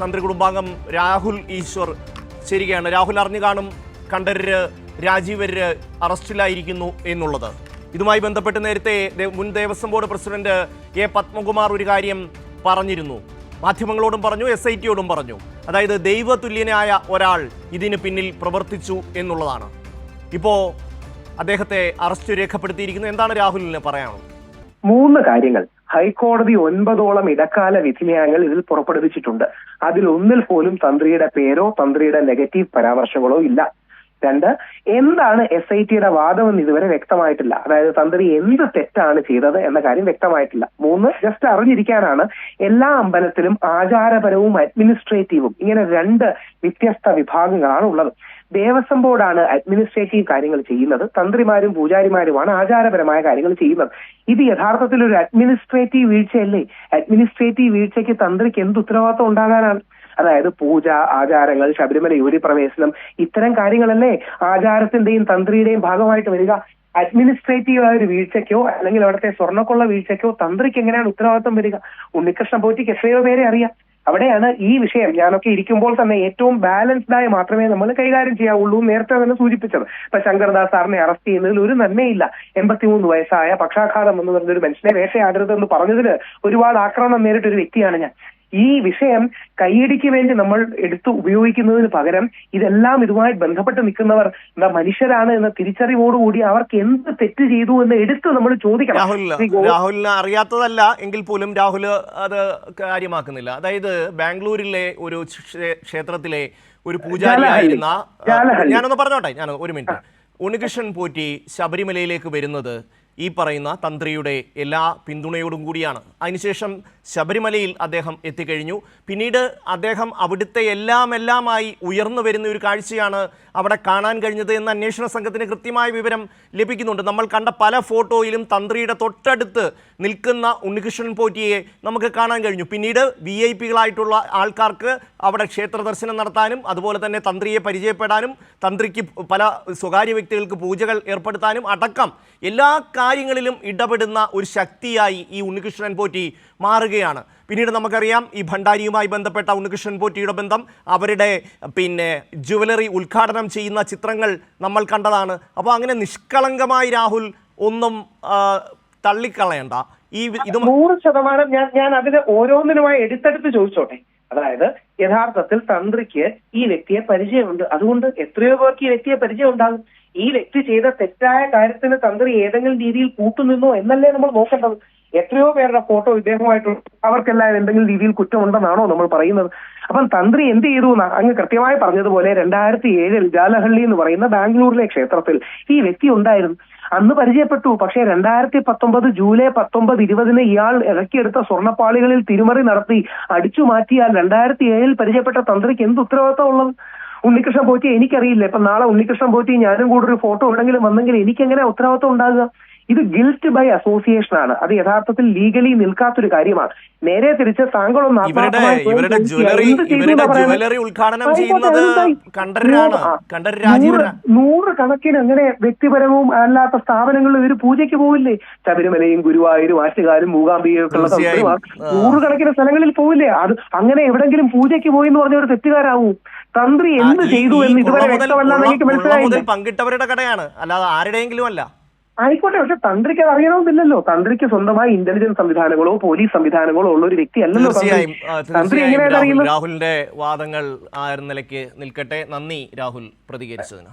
തന്ത്രി കുടുംബാംഗം രാഹുൽ ഈശ്വർ ശരിയാണ്. രാഹുൽ അറിഞ്ഞു കാണും കണ്ഠരര് രാജീവര് അറസ്റ്റിലായിരിക്കുന്നു എന്നുള്ളത്. ഇതുമായി ബന്ധപ്പെട്ട് നേരത്തെ മുൻ Devaswom board president A Padmakumar ഒരു കാര്യം പറഞ്ഞിരുന്നു. മാധ്യമങ്ങളോടും പറഞ്ഞു എസ് ഐ ടിയോടും പറഞ്ഞു. അതായത് ദൈവതുല്യനായ ഒരാൾ ഇതിന് പിന്നിൽ പ്രവർത്തിച്ചു എന്നുള്ളതാണ്. ഇപ്പോ അദ്ദേഹത്തെ അറസ്റ്റ് രേഖപ്പെടുത്തിയിരിക്കുന്നു. എന്താണ് രാഹുലിന് പറയാനുള്ളത്? മൂന്ന് കാര്യങ്ങൾ. ഹൈക്കോടതി ഒൻപതോളം ഇടക്കാല വിധിന്യായങ്ങൾ ഇതിൽ പുറപ്പെടുവിച്ചിട്ടുണ്ട്. അതിൽ ഒന്നിൽ പോലും തന്ത്രിയുടെ പേരോ തന്ത്രിയുടെ നെഗറ്റീവ് പരാമർശങ്ങളോ ഇല്ല. രണ്ട് എന്താണ് എസ് ഐ ടിയുടെ വാദമെന്ന് ഇതുവരെ വ്യക്തമായിട്ടില്ല. അതായത് തന്ത്രി എന്ത് തെറ്റാണ് ചെയ്തത് എന്ന കാര്യം വ്യക്തമായിട്ടില്ല. മൂന്ന് ജസ്റ്റ് അറിഞ്ഞിരിക്കാനാണ് എല്ലാ അമ്പലത്തിലും ആചാരപരവും അഡ്മിനിസ്ട്രേറ്റീവും ഇങ്ങനെ രണ്ട് വ്യത്യസ്ത വിഭാഗങ്ങളാണ് ഉള്ളത് ദേവസ്വം ബോർഡാണ് അഡ്മിനിസ്ട്രേറ്റീവ് കാര്യങ്ങൾ ചെയ്യുന്നത്. തന്ത്രിമാരും പൂജാരിമാരുമാണ് ആചാരപരമായ കാര്യങ്ങൾ ചെയ്യുന്നത്. ഇത് യഥാർത്ഥത്തിൽ ഒരു അഡ്മിനിസ്ട്രേറ്റീവ് വീഴ്ചയല്ലേ? അഡ്മിനിസ്ട്രേറ്റീവ് വീഴ്ചയ്ക്ക് തന്ത്രിക്ക് എന്ത് ഉത്തരവാദിത്വം ഉണ്ടാകാനാണ്? അതായത് പൂജ ആചാരങ്ങൾ ശബരിമല യുവതി പ്രവേശനം ഇത്തരം കാര്യങ്ങളല്ലേ ആചാരത്തിന്റെയും തന്ത്രിയുടെയും ഭാഗമായിട്ട് വരിക. അഡ്മിനിസ്ട്രേറ്റീവ് ആയ ഒരു വീഴ്ചയ്ക്കോ അല്ലെങ്കിൽ അവിടുത്തെ സ്വർണക്കുള്ള വീഴ്ചയ്ക്കോ തന്ത്രിക്ക് എങ്ങനെയാണ് ഉത്തരവാദിത്വം വരിക? ഉണ്ണികൃഷ്ണൻ പോറ്റിക്ക് എത്രയോ പേരെ അറിയാം. അവിടെയാണ് ഈ വിഷയം. ഞാനൊക്കെ ഇരിക്കുമ്പോൾ തന്നെ ഏറ്റവും ബാലൻസ്ഡ് ആയി മാത്രമേ നമ്മൾ കൈകാര്യം ചെയ്യാവുള്ളൂ നേരത്തെ തന്നെ സൂചിപ്പിച്ചത്. ഇപ്പൊ ശങ്കർദാസ് സാറിനെ അറസ്റ്റ് ചെയ്യുന്നതിൽ ഒരു നന്മയില്ല. എൺപത്തിമൂന്ന് വയസ്സായ പക്ഷാഘാതം എന്ന് പറഞ്ഞൊരു മനുഷ്യനെ വേഷയാടരുത് എന്ന് പറഞ്ഞതിന് ഒരുപാട് ആക്രമണം നേരിട്ടൊരു വ്യക്തിയാണ് ഞാൻ. ഈ വിഷയം കൈയടിക്ക് വേണ്ടി നമ്മൾ എടുത്തു ഉപയോഗിക്കുന്നതിന് പകരം ഇതെല്ലാം ഇതുമായി ബന്ധപ്പെട്ട് നിൽക്കുന്നവർ എന്താ മനുഷ്യരാണ് എന്ന തിരിച്ചറിവോടുകൂടി അവർക്ക് എന്ത് തെറ്റ് ചെയ്തു എന്ന് എടുത്ത് നമ്മൾ ചോദിക്കണം. രാഹുലിന് അറിയാത്തതല്ല എങ്കിൽ പോലും രാഹുൽ അത് കാര്യമാക്കുന്നില്ല. അതായത് ബാംഗ്ലൂരിലെ ഒരു ക്ഷേത്രത്തിലെ ഒരു പൂജാരിയായിരുന്ന. ഞാനൊന്ന് പറഞ്ഞോട്ടെ ഞാൻ ഒരു മിനിറ്റ്. ഉണ്ണികൃഷ്ണൻ പോറ്റി ശബരിമലയിലേക്ക് വരുന്നത് ഈ പറയുന്ന തന്ത്രിയുടെ എല്ലാ പിന്തുണയോടും കൂടിയാണ്. അതിനുശേഷം ശബരിമലയിൽ അദ്ദേഹം എത്തിക്കഴിഞ്ഞു. പിന്നീട് അദ്ദേഹം അവിടുത്തെ എല്ലാം എല്ലാമായി ഉയർന്നു വരുന്ന ഒരു കാഴ്ചയാണ് അവിടെ കാണാൻ കഴിഞ്ഞത് എന്ന് അന്വേഷണ സംഘത്തിന് കൃത്യമായ വിവരം ലഭിക്കുന്നുണ്ട്. നമ്മൾ കണ്ട പല ഫോട്ടോയിലും തന്ത്രിയുടെ തൊട്ടടുത്ത് നിൽക്കുന്ന ഉണ്ണികൃഷ്ണൻ പോറ്റിയെ നമുക്ക് കാണാൻ കഴിഞ്ഞു. പിന്നീട് വി ഐ പികളായിട്ടുള്ള ആൾക്കാർക്ക് അവിടെ ക്ഷേത്ര ദർശനം നടത്താനും അതുപോലെ തന്നെ തന്ത്രിയെ പരിചയപ്പെടാനും തന്ത്രിക്ക് പല സ്വകാര്യ വ്യക്തികൾക്ക് പൂജകൾ ഏർപ്പെടുത്താനും അടക്കം എല്ലാ കാര്യങ്ങളിലും ഇടപെടുന്ന ഒരു ശക്തിയായി ഈ ഉണ്ണികൃഷ്ണൻ പോറ്റി മാറുകയാണ്. പിന്നീട് നമുക്കറിയാം ഈ ഭണ്ഡാരിയുമായി ബന്ധപ്പെട്ട ഉണ്ണികൃഷ്ണൻ പോറ്റിയുടെ ബന്ധം അവരുടെ പിന്നെ ജുവലറി ഉദ്ഘാടനം ചെയ്യുന്ന ചിത്രങ്ങൾ നമ്മൾ കണ്ടതാണ്. അപ്പോൾ അങ്ങനെ നിഷ്കളങ്കമായി രാഹുൽ ഒന്നും തള്ളിക്കളയണ്ട. ഈ ഇത് നൂറ് ശതമാനം ഞാൻ ഞാൻ അതിന് ഓരോന്നിനുമായി എടുത്തെടുത്ത് ചോദിച്ചോട്ടെ. അതായത് യഥാർത്ഥത്തിൽ തന്ത്രിക്ക് ഈ വ്യക്തിയെ പരിചയമുണ്ട്. അതുകൊണ്ട് എത്രയോ പേർക്ക് ഈ വ്യക്തിയെ പരിചയം ഉണ്ടാകും ഈ വ്യക്തി ചെയ്ത തെറ്റായ കാര്യത്തിന് തന്ത്രി ഏതെങ്കിലും രീതിയിൽ കൂട്ടുനിന്നോ എന്നല്ലേ നമ്മൾ നോക്കേണ്ടത്. എത്രയോ പേരുടെ ഫോട്ടോ ഇദ്ദേഹമായിട്ട് അവർക്കെല്ലാം എന്തെങ്കിലും രീതിയിൽ കുറ്റമുണ്ടെന്നാണോ നമ്മൾ പറയുന്നത്. അപ്പം തന്ത്രി എന്ത് ചെയ്തു അങ്ങ് കൃത്യമായി പറഞ്ഞതുപോലെ രണ്ടായിരത്തി ഏഴിൽ ജാലഹള്ളി എന്ന് പറയുന്ന ബാംഗ്ലൂരിലെ ക്ഷേത്രത്തിൽ ഈ വ്യക്തി ഉണ്ടായിരുന്നു. അന്ന് പരിചയപ്പെട്ടു. പക്ഷേ രണ്ടായിരത്തി പത്തൊമ്പത് ജൂലൈ പത്തൊമ്പത് ഇരുപതിന് ഇയാൾ ഇറക്കിയെടുത്ത സ്വർണപ്പാളികളിൽ തിരുമറി നടത്തി അടിച്ചു മാറ്റിയാൽ രണ്ടായിരത്തി ഏഴിൽ പരിചയപ്പെട്ട തന്ത്രിക്ക് എന്ത് ഉത്തരവാദിത്തം ഉള്ളത്? ഉണ്ണികൃഷ്ണൻ പോറ്റി എനിക്കറിയില്ല. ഇപ്പൊ നാളെ ഉണ്ണികൃഷ്ണൻ പോറ്റി ഞാനും കൂടെ ഒരു ഫോട്ടോ എവിടെങ്കിലും വന്നെങ്കിൽ എനിക്ക് എങ്ങനെ ഉത്തരവാദിത്തം ഉണ്ടാകുക? ഇത് ഗിൽറ്റ് ബൈ അസോസിയേഷൻ ആണ്. അത് യഥാർത്ഥത്തിൽ ലീഗലി നിൽക്കാത്തൊരു കാര്യമാണ്. നേരെ തിരിച്ച് താങ്കളൊന്ന് നൂറ്- കണക്കിന് അങ്ങനെ വ്യക്തിപരവും അല്ലാത്ത സ്ഥാപനങ്ങളിൽ ഒരു പൂജയ്ക്ക് പോവില്ലേ? ശബരിമലയും ഗുരുവായൂരും ആറ്റുകാരും മൂകാംബികയൊക്കെയുള്ള. നൂറുകണക്കിന് സ്ഥലങ്ങളിൽ പോവില്ലേ? അത് അങ്ങനെ എവിടെങ്കിലും പൂജയ്ക്ക് പോയി എന്ന് പറഞ്ഞ ഒരു തെറ്റുകാരാവും. തന്ത്രി എന്ത് ചെയ്തു എന്ന് ഇതുവരെ എനിക്ക് കുള- മനസ്സിലായില്ല. പങ്കിട്ടവരുടെ കടയാണ്. അല്ലാതെ ആരുടെയെങ്കിലും അല്ല. ആയിക്കോട്ടെ പക്ഷെ തന്ത്രിക്ക് അത് അറിയണമെന്നില്ലല്ലോ. തന്ത്രിക്ക് സ്വന്തമായി ഇന്റലിജൻസ് സംവിധാനങ്ങളോ പോലീസ് സംവിധാനങ്ങളോ ഉള്ള ഒരു വ്യക്തി അല്ലല്ലോ തന്ത്രി. എങ്ങനെയാണ് അറിയുന്നത്? രാഹുലിന്റെ വാദങ്ങൾ ആ നിലയ്ക്ക് നിൽക്കട്ടെ. നന്ദി രാഹുൽ പ്രതികരിച്ചതിന്.